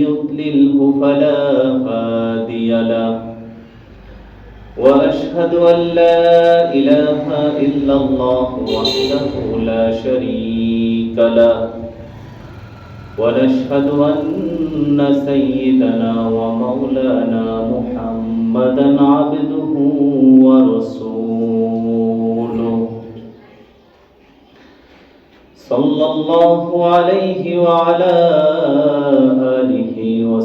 يضلله فلا هادي له. وأشهد أن لا إله إلا الله وحده لا شريك له. ونشهد أن سيدنا ومولانا محمدا عبده ورسوله. صلى الله عليه وعلى آله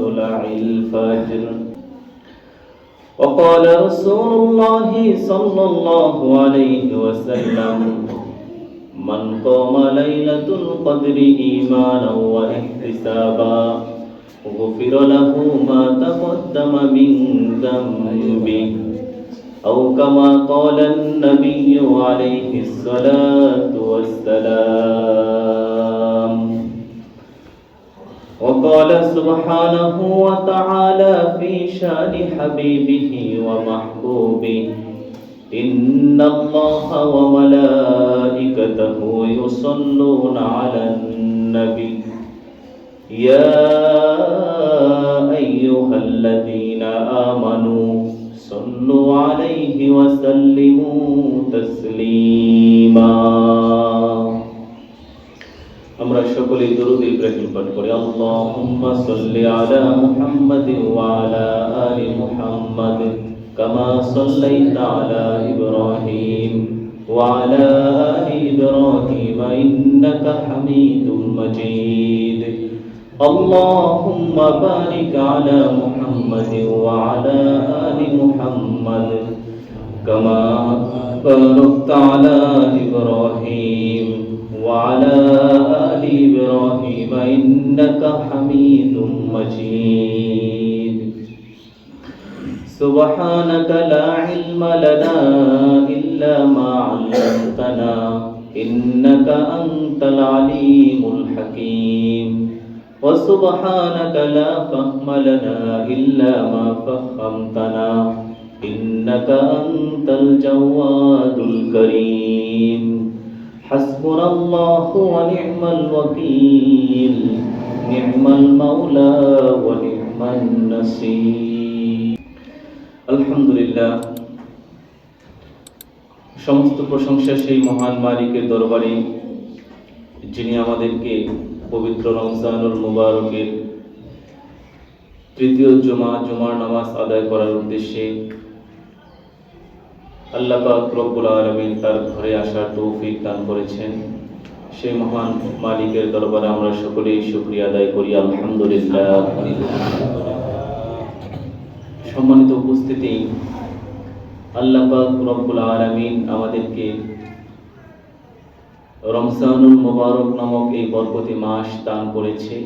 مطلع الفجر وقال رسول الله صلى الله عليه وسلم من قام ليلة القدر إيمانا واحتسابا غفر له ما تقدم من ذنبه. أو كما قال النبي عليه الصلاة والسلام وقال سبحانه وتعالى في شأن حبيبه ومحبوبه. إن الله وملائكته يصلون على النبي. يا أيها الذين آمنوا صلوا عليه وسلموا تسليما. আমরা সকলে দরুদ ইব্রাহিম পাঠ করি আল্লাহুম্মা সাল্লি আলা মুহাম্মাদিন ওয়া আলা আলি মুহাম্মাদ কামা সাল্লাইতা আলা ইব্রাহিম ওয়া আলা আলি ইব্রাহিম ইন্নাকা হামিদুম মাজিদ اللهم بارك على محمد وعلى آل محمد كما باركت على إبراهيم وعلى آل إبراهيم إنك حميد مجيد. سبحانك لا علم لنا إلا ما علمتنا إنك أنت العليم الحكيم. وسبحانك لا فهم لنا إلا ما فهمتنا إنك أنت الجواد الكريم. حسبنا الله ونعم الوكيل نعم المولى ونعم النصير الحمد لله সমস্ত প্রশংসা সেই মহান মালিকের দরবারে যিনি আমাদেরকে পবিত্র রমজানুল মুবারকের তৃতীয় জমা জুমার নামাজ আদায় করার উদ্দেশ্যে আল্লাহ পাক রব্বুল আলামিন তার ঘরে আসার তৌফিক দান করেছেন। সেই মহান মালিকের দরবারে আমরা সকলেই শুকরিয়া আদায় করি, আলহামদুলিল্লাহ। সম্মানিত উপস্থিতি, আল্লাহ রব্বুল আলামিন আমাদেরকে রমজানুল মোবারক নামক এই বরকতি মাস দান করেছে।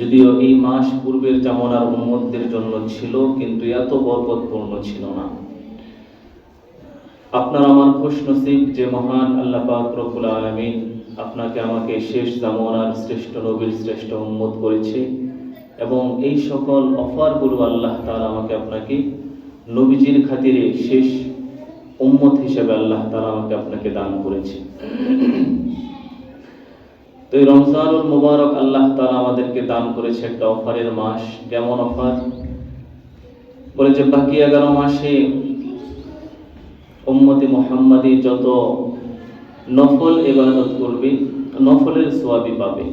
যদিও এই মাস পূর্বের জামানার উম্মতদের জন্য ছিল, কিন্তু এত বরকতপূর্ণ ছিল না। আপনার আমার খুশ নসিব যে মহান আল্লাহ পাক রব্বুল আলামিন আপনাকে আমাকে শেষ জামানার শ্রেষ্ঠ নবীর শ্রেষ্ঠ উম্মত করেছে এবং এই সকল অফারগুলো আল্লাহ তাআলা আমাকে আপনাকে নবীজির খাতিরে শেষ উম্মত হিসেবে আল্লাহ তাআলা আমাকে আপনাকে দান করেছে। তো এই রমজানুল মুবারক আল্লাহ তাআলা আমাদেরকে দান করেছে একটা অফারের মাস। কেমন অফার? বলে যে বাকি এগারো মাসে উম্মতি মোহাম্মদী যত নফল ইবাদত করবে নফলের সোয়াবি পাবে।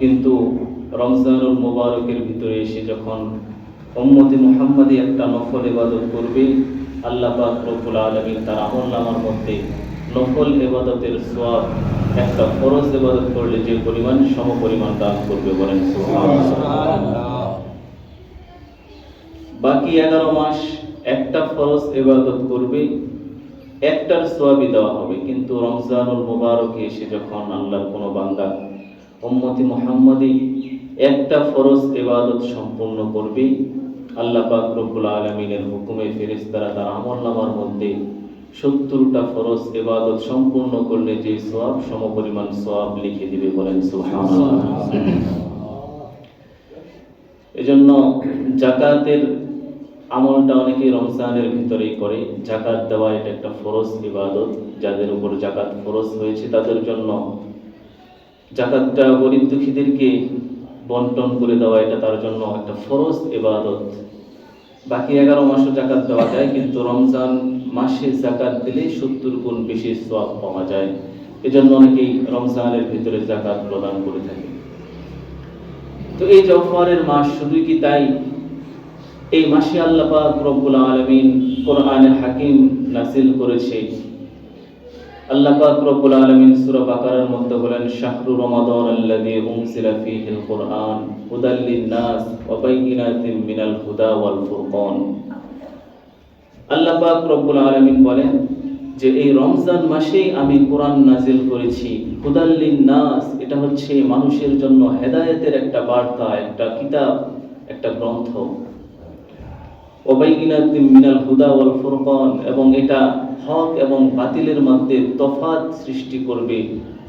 কিন্তু রমজানুল মুবারকের ভিতরে এসে যখন উম্মতি মোহাম্মদী একটা নফল ইবাদত করবে আল্লাহ পাক রব্বুল আলামিন তার আমল নামার মধ্যে নফল ইবাদতের সোয়াব একটা ফরজ ইবাদত করলে যে পরিমাণ সম পরিমাণ দান করবে বলেন বাকি এগারো মাস একটা ফরজ ইবাদত করবে একটার সোয়াবি দেওয়া হবে। কিন্তু রমজানুল মুবারকে এসে যখন আল্লাহর কোনো বান্দা উম্মতি মুহাম্মাদি একটা ফরজ ইবাদত সম্পূর্ণ করবে আল্লাহ পাক রব্বুল আলামিনের হুকুমে ফেরেশতারা তার আমলনামার মধ্যে সত্তরটা ফরজ ইবাদত সম্পূর্ণ করলে যে সোয়াব সমপরিমাণ সোয়াব লিখে দিবে বলেন সুবহানাল্লাহ। এজন্য জাকাতের আমলটা অনেকে রমজানের ভিতরেই করে। জাকাত দেওয়া এটা একটা ফরজ ইবাদত। যাদের উপর জাকাত ফরজ হয়েছে তাদের জন্য জাকাতটা গরিব দুঃখীদেরকে বন্টন করে দেওয়া এটা তার জন্য একটা ফরজ ইবাদত। বাকি এগারো মাসও জাকাত দেওয়া যায়, কিন্তু রমজান মাসে জাকাত দিলে সত্তর গুণ বেশি সওয়াব পাওয়া যায়। এজন্য অনেকেই রমজানের ভিতরে জাকাত প্রদান করে থাকে। তো এই জফরের মাস শুধুই কি তাই? এই মাসে আল্লাহ পাক রব্বুল আলামিন কোরআনে হাকিম নাসিল করেছে। আল্লাহ পাক রব্বুল আলামিন সূরা বাকারার মধ্যে বলেন, শাহরু রমাদান আল্লাযী উনজিলা ফীহিল কুরআন হুদাল লিন-নাস ওয়া মিনাল হুদা ওয়াল ফুরকান। আল্লাহ পাক রব্বুল আলামিন বলেন যে, এই রমজান মাসেই আমি কোরআন নাজিল করেছি। হুদাল লিন-নাস, এটা হচ্ছে মানুষের জন্য হেদায়েতের একটা বার্তা, একটা কিতাব, একটা গ্রন্থ। ওবাইগিনাতিম মিনাল হুদা ওয়াল ফুরকান, এবং এটা হক এবং বাতিলের মধ্যে তফাত সৃষ্টি করবে।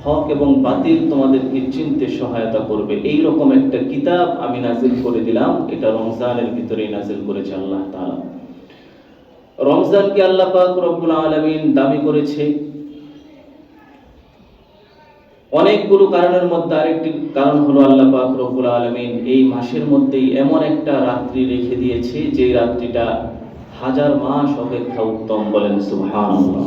হক এবং বাতিল তোমাদেরকে চিনতে সহায়তা করবে। এই রকম একটা কিতাব আমি নাজিল করে দিলাম। এটা রমজানের ভিতরেই নাজিল করেছে আল্লাহ তাআলা। রমজানকে আল্লাহ পাক রব্বুল আলামিন দাবি করেছে অনেকগুলো কারণের মধ্যে আরেকটি কারণ হলো আল্লাহ পাক রব্বুল আলামিন এই মাসের মধ্যেই এমন একটা রাত্রি রেখে দিয়েছে যে রাত্রিটা হাজার মাস অপেক্ষা উত্তম বলেন সুবহানাল্লাহ।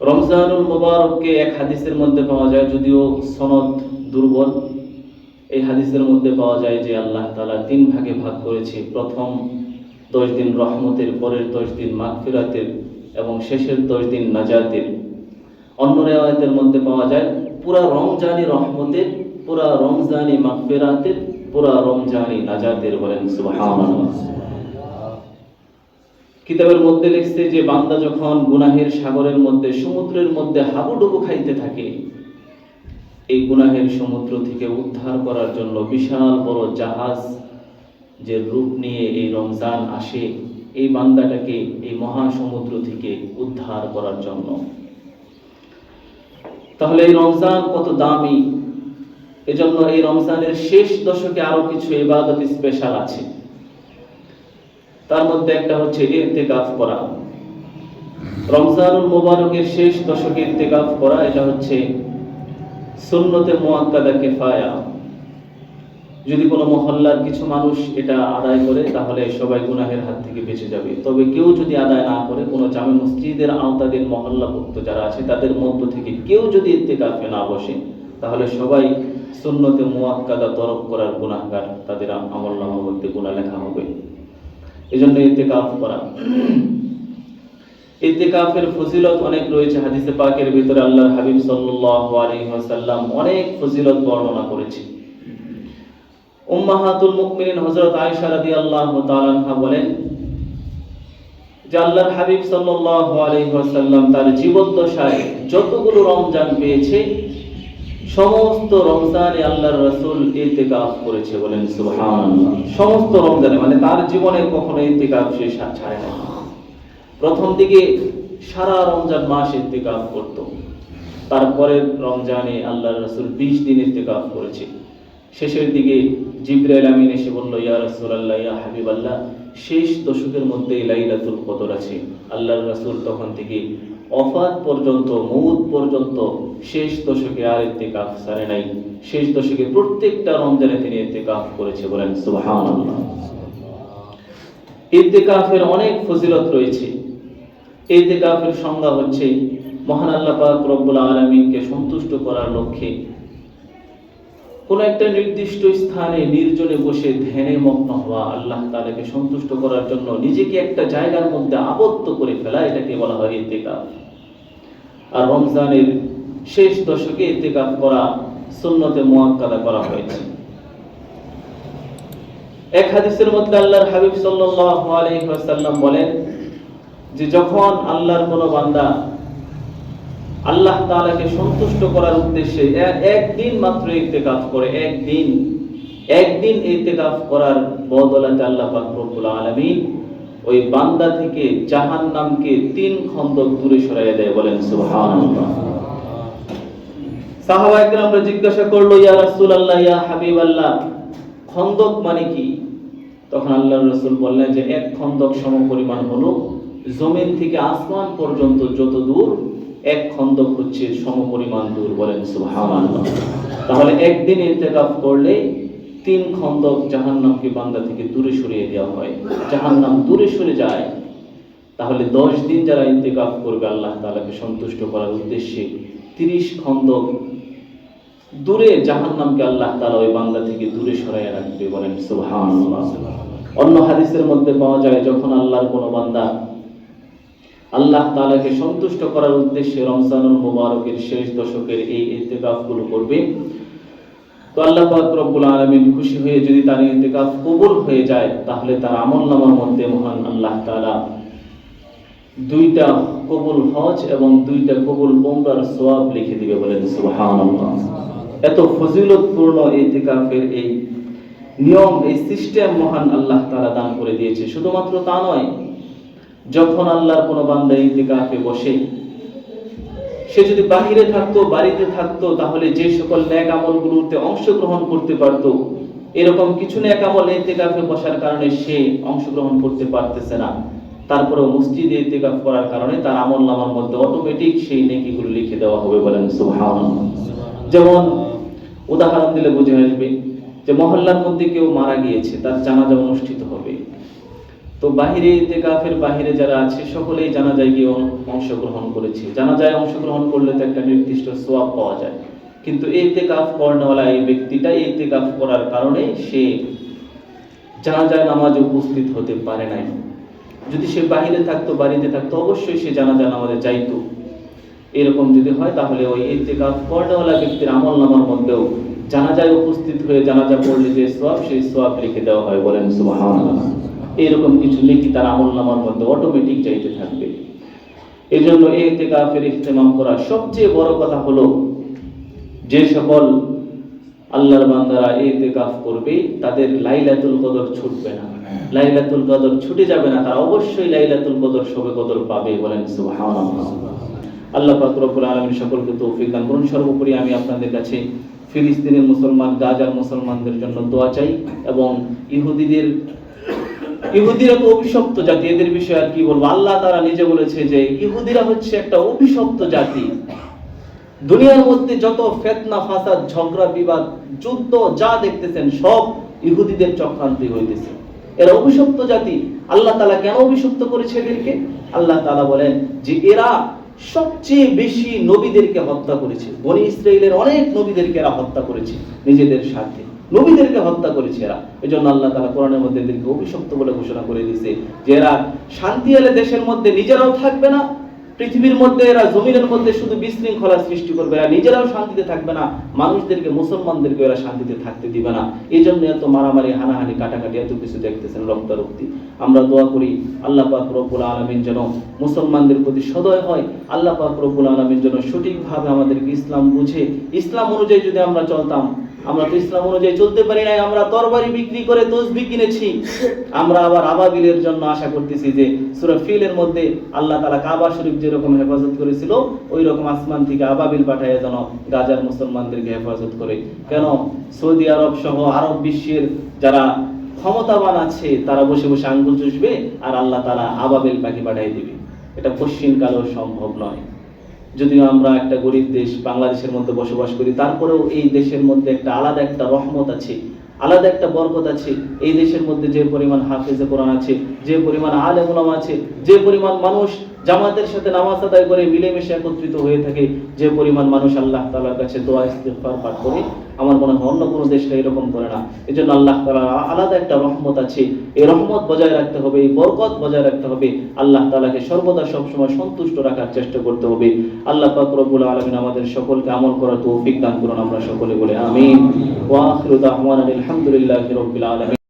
রমজানুল মুবারককে এক হাদিসের মধ্যে পাওয়া যায় যদিও সনদ দুর্বল। এই হাদিসের মধ্যে পাওয়া যায় যে আল্লাহ তাআলা তিন ভাগে ভাগ করেছে। প্রথম দশ দিন রহমতের, পরের দশ দিন মাগফিরাতের এবং শেষের দশ দিন নাজাতের। অন্য রেওয়ায়তের মধ্যে পাওয়া যায়, পুরা রমজানি রহমতের পুরা রমজানি মাগফিরাতের পুরা রমজানি নাজাতের বলেন কিতাবের মধ্যে লিখছে যে, বান্দা যখন গুনাহের সাগরের মধ্যে, সমুদ্রের মধ্যে হাবুডুবু খাইতে থাকে, এই গুনাহের সমুদ্র থেকে উদ্ধার করার জন্য বিশাল বড় জাহাজ যে রূপ নিয়ে এই রমজান আসে, এই বান্দাটাকে এই মহাসমুদ্র থেকে উদ্ধার করার জন্য তাহলে এই রমজান কত দামি? এজন্য এই রমজানের শেষ দশকে আরও কিছু ইবাদত স্পেশাল আছে। তার মধ্যে একটা হচ্ছে ইরতিকাফ করা। রমজানুল মোবারকের শেষ দশকে ইরতিকাফ করা, এটা হচ্ছে সুন্নতে মুআক্কাদা কিফায়া। যদি কোনো মহল্লার কিছু মানুষ এটা আদায় করে, তাহলে সবাই গুনাহের হাত থেকে বেঁচে যাবে। তবে কেউ যদি আদায় না করে, কোনো জামে মসজিদের আওতাধীন মহল্লাভুক্ত যারা আছে, তাদের মধ্য থেকে কেউ যদি ইত্তেকাফে না বসে, তাহলে সবাই সুন্নতে মুআক্কাদা তরক করার গুনাহগার তাদের আমল নামার মধ্যে গুনাহ লেখা হবে। এই জন্য ইত্তেকাফ করা। ইত্তেকাফের ফজিলত অনেক রয়েছে। হাদিসে পাকের ভিতরে আল্লাহর হাবিব সাল্লাল্লাহু আলাইহি ওয়াসাল্লাম অনেক ফজিলত বর্ণনা করেছে। উম্মাহাতুল বলেন, যে আল্লাহর হাবিব তার জীবদ্দশায় যতগুলো রমজান পেয়েছে, সমস্ত রমজানে আল্লাহর ইতিকাফ করেছে বলেন সমস্ত রমজানে মানে তার জীবনে কখনো ইতিকাফ সে ছাড়ে না প্রথম দিকে সারা রমজান মাস ইত্তেকাফ করত। তারপরে রমজানে আল্লাহ রসুল বিশ দিন ইত্তেকাফ করেছে। শেষের দিকে জিব্রাইল আমিন এসে বলল, ইয়া রাসূলুল্লাহ, ইয়া হাবিবাল্লাহ, শেষ দশকের মধ্যে লাইলাতুল কদর আছে। আল্লাহর রাসূল তখন থেকে অফাত পর্যন্ত, মৌত পর্যন্ত শেষ দশকে আর ইত্তেকাফ সারে নাই। শেষ দশকে প্রত্যেকটা রমজানে তিনি ইত্তেকাফ করেছে বলেন, সুবহানাল্লাহ। ইত্তেকাফের অনেক ফজিলত রয়েছে। ইত্তেকাফের সংজ্ঞা হচ্ছে, মহান আল্লাহ পাক রব্বুল আলামিনকে সন্তুষ্ট করার লক্ষ্যে কোন একটা নির্দিষ্ট স্থানে নির্জনে বসে ধ্যানে মগ্ন হওয়া আল্লাহ তাআলাকে সন্তুষ্ট করার জন্য নিজেকে একটা জায়গার মধ্যে আবদ্ধ করে ফেলা, এটাকে বলা হয় ইত্তেকাফ আর রমজানের শেষ দশকে ইত্তেকাফ করা সুন্নতে মুআক্কাদা করা হয়েছে। এক হাদিসের মধ্যে আল্লাহর হাবিব সাল্লাল্লাহু আলাইহি ওয়াসাল্লাম বলেন যে যখন আল্লাহর কোন বান্দা আল্লাহ তাআলাকে সন্তুষ্ট করার উদ্দেশ্যে একদিন মাত্র ইত্তেকাফ করে, একদিন একদিন ইত্তেকাফ করার বদলাতে আল্লাহ পাক রব্বুল আলামিন ওই বান্দা থেকে জাহান্নামকে তিন খন্দক দূরে সরাইয়া দেয়, বলেন জিজ্ঞাসা করল, ইয়া রাসূলুল্লাহ, ইয়া হাবিবাল্লাহ, খন্দক মানে কি? তখন আল্লাহর রাসূল বললেন যে, এক খন্দক সমপরিমাণ হলো জমিন থেকে আসমান পর্যন্ত যত দূর এক খন্দক হচ্ছে সমপরিমাণ দূর বলেন সুবহানাল্লাহ। তাহলে একদিন ইন্তেকাফ করলে তিন খন্দক জাহান্নামকে বান্দা থেকে দূরে সরিয়ে দেওয়া হয়। জাহান্নাম দূরে সরে যায়, তাহলে দশ দিন যারা ইন্তেকাফ করবে, আল্লাহ তালাকে সন্তুষ্ট করার উদ্দেশ্যে তিরিশ খন্দক দূরে জাহান্নামকে আল্লাহ তাআলা ওই বান্দা থেকে দূরে সরাইয়া রাখবে বলেন সুবহানাল্লাহ। অন্য হাদিসের মধ্যে পাওয়া যায়, যখন আল্লাহর কোনো বান্দা আল্লাহ তাআলাকে সন্তুষ্ট করার উদ্দেশ্যে রমজানুল মুবারকের শেষ দশকের এই ইত্তেকাফগুলো করবে। তো আল্লাহ পাক রব্বুল আলামিন খুশি হয়ে যদি তার ইন্তেকাফ কবুল হয়ে যায়, তাহলে তার আমলনামার মধ্যে মহান আল্লাহ তাআলা দুইটা কবুল হজ এবং দুইটা কবুল উমরার সওয়াব লিখে দিবে বলেন, সুবহানাল্লাহ। এত ফজিলতপূর্ণ ইতিকাফের এই নিয়ম, এই সিস্টেম মহান আল্লাহ তাআলা দান করে দিয়েছে। শুধুমাত্র তা নয় যখন আল্লাহর কোনো বান্দা ইতিকাফে বসে, সে যদি বাহিরে থাকতো, বাড়িতে থাকতো, তাহলে যে সকল ন্যাক আমলগুলোতে অংশগ্রহণ করতে পারতো, এরকম কিছু ন্যাক আমল ইতিকাফে বসার কারণে সে অংশগ্রহণ করতে পারতেছে না। তারপরেও মসজিদে ইতিকাফ করার কারণে তার আমল নামার মধ্যে অটোমেটিক সেই নেকিগুলো লিখে দেওয়া হবে বলেন, সুবহানাল্লাহ। যেমন উদাহরণ দিলে বুঝে আসবে যে মহল্লার মধ্যে কেউ মারা গিয়েছে, তার জানাজা অনুষ্ঠিত হবে। তো বাহিরে ইতেকাফের বাহিরে যারা আছে, সকলেই জানাজায় গিয়ে অংশগ্রহণ করেছে। জানাজায় অংশগ্রহণ করলে তো একটা নির্দিষ্ট সোয়াব পাওয়া যায়। কিন্তু ইতেকাফ কর্ণওয়ালা এই ব্যক্তিটা ইতেকাফ করার কারণে সে জানাজায় নামাজে উপস্থিত হতে পারে নাই। যদি সে বাহিরে থাকতো, বাড়িতে থাকতো, অবশ্যই সে জানাজা নামাজে যাইতো। এরকম যদি হয়, তাহলে ওই ইতেকাফ কর্ণওয়ালা ব্যক্তির আমল নামার মধ্যেও জানাজায় উপস্থিত হয়ে জানাজা পড়লে যে সোয়াব, সেই সোয়াব লিখে দেওয়া হয় বলেন সুবহানাল্লাহ। এরকম কিছু লিখি তার আমল নামার মধ্যে অটোমেটিক যাইতে থাকবে। এই জন্য এই ইতেকাফের ইহতেমাম করা সবচেয়ে বড় কথা হলো, যে সকল আল্লাহর বান্দারা এই ইতেকাফ করবে, তাদের লাইলাতুল কদর ছুটবে না। লাইলাতুল কদর ছুটে যাবে না, তারা অবশ্যই লাইলাতুল কদর শবে কদর পাবে বলেন আল্লাহ পাক রব্বুল সকলকে তৌফিক দান করুন। সর্বোপরি আমি আপনাদের কাছে ফিলিস্তিনের মুসলমান, গাজার মুসলমানদের জন্য দোয়া চাই এবং ইহুদিদের ইহুদিরা তো অভিশপ্ত জাতি, এদের বিষয়ে আর কি বলব? আল্লাহ তারা নিজে বলেছে যে ইহুদিরা হচ্ছে একটা অভিশপ্ত জাতি। দুনিয়ার মধ্যে যত ফেতনা, ফাসাদ, ঝগড়া, বিবাদ, যুদ্ধ যা দেখতেছেন, সব ইহুদিদের চক্রান্তে হইতেছে। এরা অভিশপ্ত জাতি। আল্লাহ তালা কেন অভিশপ্ত করেছে এদেরকে? আল্লাহ তালা বলেন যে এরা সবচেয়ে বেশি নবীদেরকে হত্যা করেছে। বনি ইসরায়েলের অনেক নবীদেরকে এরা হত্যা করেছে নিজেদের স্বার্থে। নবীদেরকে হত্যা করেছে এরা। এই জন্য আল্লাহ তালা কোরআনের মধ্যে এদেরকে অভিশপ্ত বলে ঘোষণা করে দিয়েছে যে এরা শান্তি এলে দেশের মধ্যে নিজেরাও থাকবে না, পৃথিবীর মধ্যে এরা জমিনের মধ্যে শুধু বিশৃঙ্খলা সৃষ্টি করবে এরা নিজেরাও শান্তিতে থাকবে না, মানুষদেরকে, মুসলমানদেরকে এরা শান্তিতে থাকতে দিবে না। এই জন্য এত মারামারি, হানাহানি, কাটাকাটি, এত কিছু দেখতেছেন রক্তারক্তি। আমরা দোয়া করি, আল্লাহ পাক রব্বুল আলমিন যেন মুসলমানদের প্রতি সদয় হয়, আল্লাহ পাক রব্বুল আলমিন যেন সঠিকভাবে আমাদেরকে ইসলাম বুঝে, ইসলাম অনুযায়ী যদি আমরা চলতাম আমরা তো ইসলাম অনুযায়ী চলতে পারি নাই, আমরা তরবারি বিক্রি করে তসবি কিনেছি। আমরা আবার আবাবিলের জন্য আশা করতেছি যে সূরা ফিলের মধ্যে আল্লাহ তাআলা কাবা শরীফ যেরকম হেফাজত করেছিল ওই রকম আসমান থেকে আবাবিল পাঠায় যেন গাজার মুসলমানদেরকে হেফাজত করে। কেন? সৌদি আরব সহ আরব বিশ্বের যারা ক্ষমতাবান আছে, তারা বসে বসে আঙ্গুল চুষবে আর আল্লাহ তারা আবাবিল পাখি পাঠিয়ে দিবে। এটা পশ্চিম কালেও সম্ভব নয়। যদিও আমরা একটা গরিব দেশ, বাংলাদেশের মধ্যে বসবাস করি, তারপরেও এই দেশের মধ্যে একটা আলাদা একটা রহমত আছে, আলাদা একটা বরকত আছে। এই দেশের মধ্যে যে পরিমাণ হাফেজে কোরআন আছে, যে পরিমাণ আলেমুলাম আছে, যে পরিমাণ মানুষ জামাতের সাথে নামাজ আদায় করে মিলেমিশে একত্রিত হয়ে থাকে যে পরিমাণ মানুষ আল্লাহ তাআলার কাছে দোয়া, ইস্তিগফার পাঠ করে, আমার মনে হয় অন্য কোনো দেশটা এরকম করে না। এই জন্য আল্লাহ তাআলা আলাদা একটা রহমত আছে। এই রহমত বজায় রাখতে হবে, এই বরকত বজায় রাখতে হবে। আল্লাহ তালাকে সর্বদা সবসময় সন্তুষ্ট রাখার চেষ্টা করতে হবে। আল্লাহ পাক রব্বুল আলামিন আমাদের সকলকে আমল করার তৌফিক দান করুন, আমরা সকলে বলে দাওয়ানা আলহামদুলিল্লাহি রাব্বিল আলামিন।